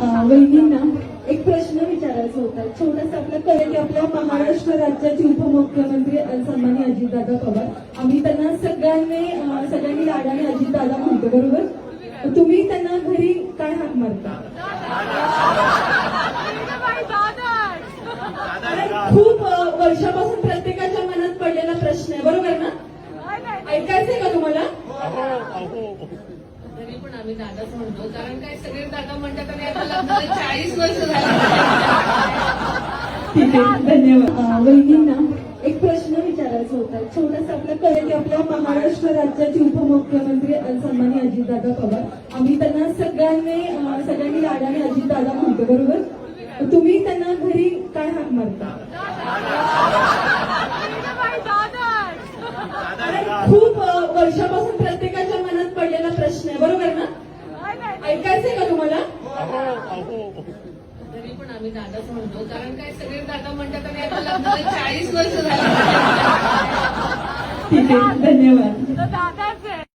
वहिनींना एक प्रश्न विचारायचा होता. छोटासा आपला कळलं की आपल्या महाराष्ट्र राज्याचे उपमुख्यमंत्री अं, सन्माननीय अजितदादा पवार आम्ही त्यांना सगळ्यांनी सगळ्यांनी लाडाने अजितदादा म्हणतो बरोबर? तुम्ही त्यांना घरी काय हाक मारता? खूप वर्षापासून प्रत्येकाच्या मनात पडलेला प्रश्न आहे बरोबर ना? ऐकायचंय का तुम्हाला? तरी पण आम्ही दादाच म्हणतो कारण काय सगळे दादा म्हणतात आणि आता लग्नाला चाळीस वर्ष झाली. ठीक आहे. धन्यवाद. वहिनींना एक प्रश्न विचारायचा होता. छोटासा आपला कळलं की आपल्या महाराष्ट्र राज्याचे उपमुख्यमंत्री अं, सन्माननीय अजितदादा पवार. आम्ही त्यांना सगळ्यांनी सगळ्यांनी लाडाने अजितदादा म्हणतो बरोबर? तुम्ही त्यांना घरी काय हाक मारता? खूप वर्षापासून प्रत्येकाच्या मनात पडलेला प्रश्न आहे बरोबर ना ऐकायचंय का तुम्हाला तरी पण आम्ही दादाच म्हणतो. कारण काय सगळे दादा म्हणतात आणि आता लग्नाला चाळीस वर्ष झाली. ठीक आहे धन्यवाद. दादा